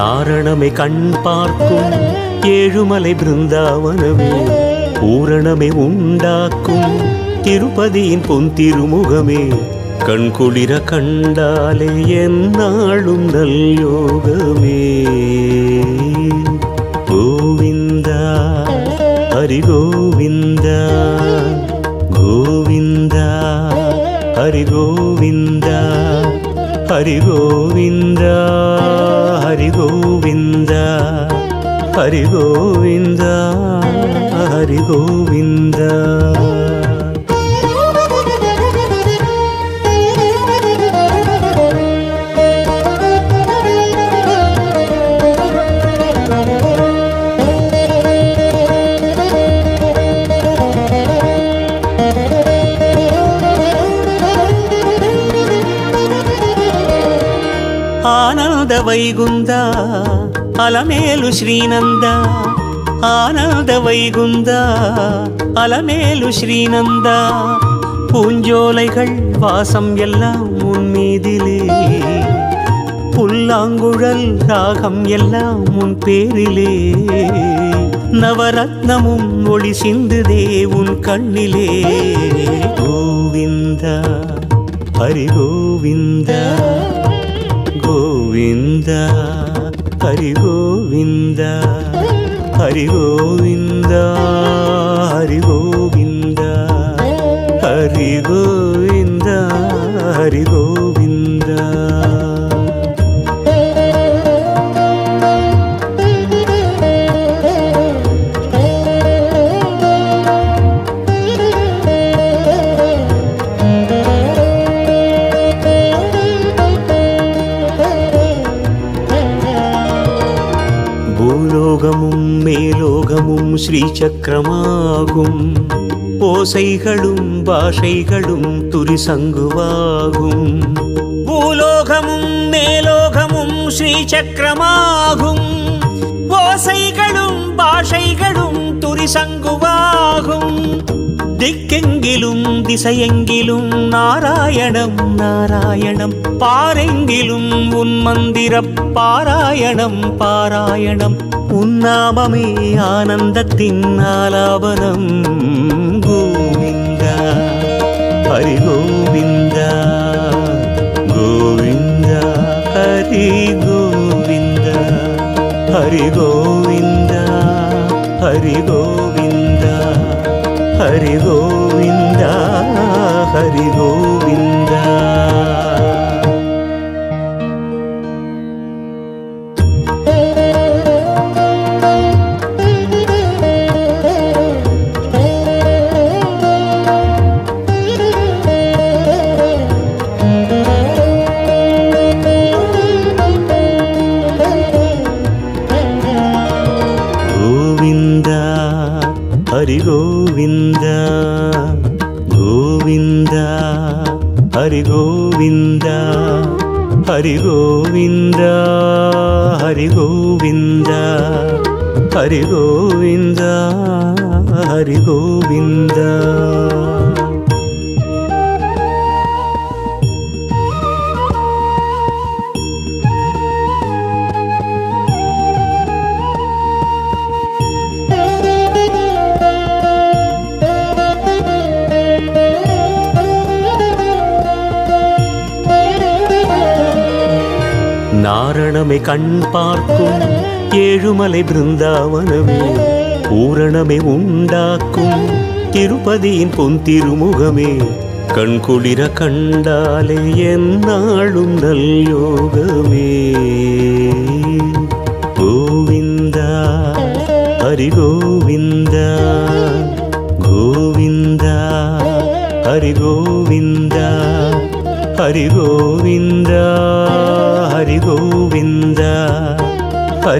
நாரணமே கண் பார்க்கும் ஏழுமலை பிருந்தாவனமே. பூரணமே உண்டாக்கும் திருப்பதியின் பொன் திருமுகமே. கண்குளிர கண்டாலே என்னாலும் நல் யோகமே. கோவிந்தா ஹரி கோவிந்தா கோவிந்தா ஹரி கோவிந்தா ஹரி கோவிந்தா ஹரி கோவிந்தா ஹரி கோவிந்தா ஹரி கோவிந்தா ఆనంద వైగుంద అలమేలు శ్రీనంద ఆనంద వైగుంద அலமேலு ஸ்ரீநந்தா பூஞ்சோலைகள் வாசம் எல்லாம் உன் மீதிலே புல்லாங்குழல் ராகம் எல்லாம் உன் பேரிலே நவரத்னமும் ஒளி சிந்துதே உன் கண்ணிலே கோவிந்தா ஹரி கோவிந்தா கோவிந்த ஹரி கோவிந்த ஹரி கோவிந்த ஹரி கோவிந்த ஹரி கோவிந்த ஸ்ரீசக்கரமாகும் ஓசைகளும் பாஷைகளும் துரிசங்குவாகும். பூலோகமும் மேலோகமும் ஸ்ரீசக்கரமாகும் ஓசைகளும் பாஷைகளும் துரிசங்குவாகும். திக்கெங்கிலும் திசையெங்கிலும் நாராயணம் நாராயணம். பாரெங்கிலும் உன் மந்திர பாராயணம் பாராயணம். உன்னாமமே ஆனந்தத்தின் ஆலாபனம். கோவிந்தா ஹரி கோவிந்தா கோவிந்தா ஹரி கோவிந்தா ஹரி கோவிந்தா ஹரி கோவிந்தா ஹரி கோவிந்தா ஹரி ஹரி கோவிந்தா ஹரி கோவிந்தா ஹரி கோவிந்தா ஹரி கோவிந்தா காரணமே கண் பார்க்கும். ஏழுமலை பிருந்தாவனமே பூரணமே உண்டாக்கும். திருப்பதியின் பொன் திருமுகமே கண்குளிர கண்டாலே என்னாலும் நல் யோகமே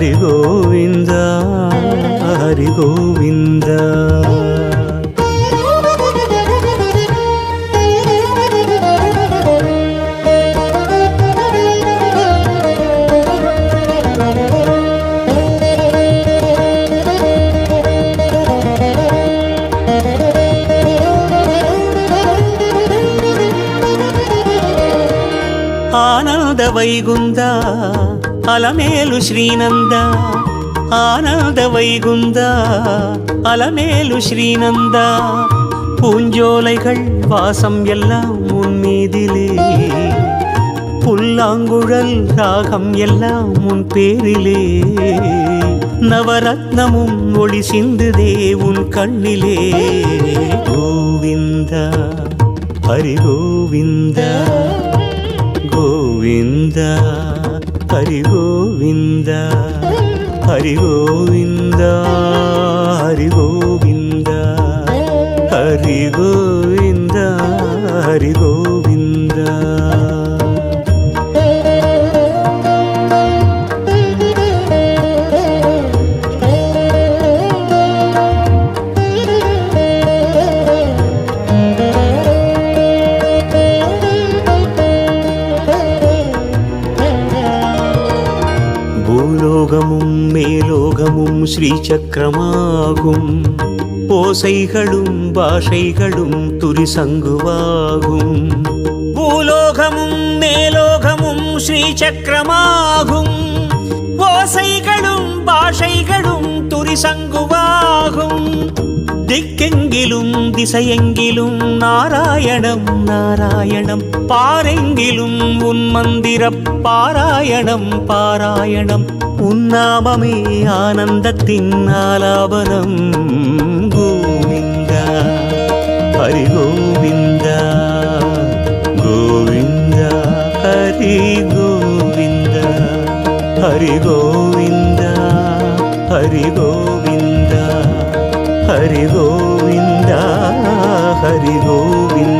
హరి గోవింద హరి గోవింద ఆనంద వైగుందా అలమేలు శ్రీనంద ஆனந்த வைகுந்தா அலமேலு ஸ்ரீநந்தா பூஞ்சோலைகள் வாசம் எல்லாம் உன் மீதிலே புல்லாங்குழல் ராகம் எல்லாம் உன் பேரிலே நவரத்னமும் ஒளி சிந்துதே உன் கண்ணிலே கோவிந்தா ஹரி கோவிந்தா గోవింద హరి గోవింద హరి గోవింద హరి గోవింద. ஸ்ரீசக்கரமாகும். ஓசைகளும் பாஷைகளும் துரிசங்குவாகும். பூலோகமும் மேலோகமும் ஸ்ரீசக்கரமாகும். ஓசைகளும் பாஷைகளும் துரிசங்குவாகும். திக்கெங்கிலும் திசையெங்கிலும் நாராயணம் நாராயணம். பாரெங்கிலும் உன் மந்திர பாராயணம் பாராயணம். உன்னாமமே ஆனந்தத்தின் ஆலாபனம் கோவிந்தா ஹரி கோவிந்தா கோவிந்தா ஹரி கோவிந்தா ஹரி கோவிந்தா ஹரி கோவிந்தா ஹரி கோவிந்தா ஹரி கோவிந்தா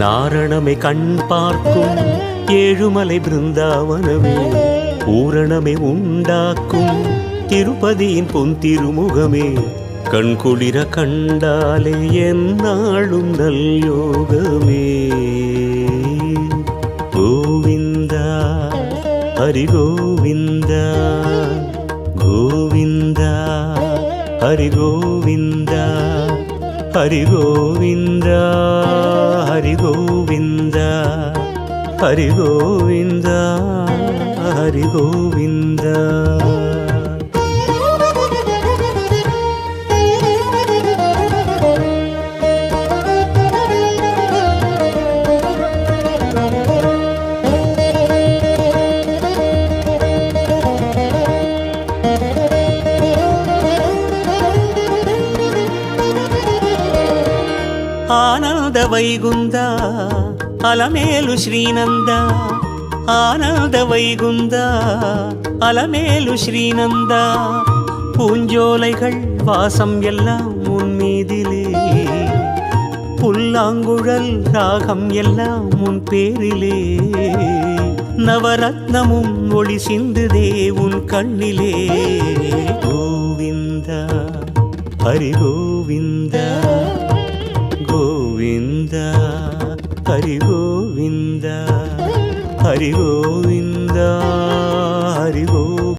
நாரணமே கண் பார்க்கும் ஏழுமலை பிருந்தாவனமே. பூரணமே உண்டாக்கும் திருப்பதியின் பொன் திருமுகமே. கண்குளிர கண்டாலே என்னாளும் நல் யோகமே. கோவிந்தா ஹரி கோவிந்தா கோவிந்தா ஹரி கோவிந்தா ஹரி கோவிந்தா ஹரி கோவிந்தா ஹரி கோவிந்தா ஹரி கோவிந்தா ಆನಂದ ವೈಗುಂದ ಅಲಮೇಲು ಶ್ರೀನಂದ ಆನಂದ ವೈಗುಂದ அலமேலு ஸ்ரீநந்தா. பூஞ்சோலைகள் வாசம் எல்லாம் உன் மீதிலே. புல்லாங்குழல் ராகம் எல்லாம் உன் பேரிலே. நவரத்னமும் ஒளி சிந்துதே உன் கண்ணிலே. கோவிந்தா ஹரி கோவிந்தா கோவிந்தா கோவிந்தா ஹரி கோவிந்தா ஹரி கோவிந்தா ஹரி கோ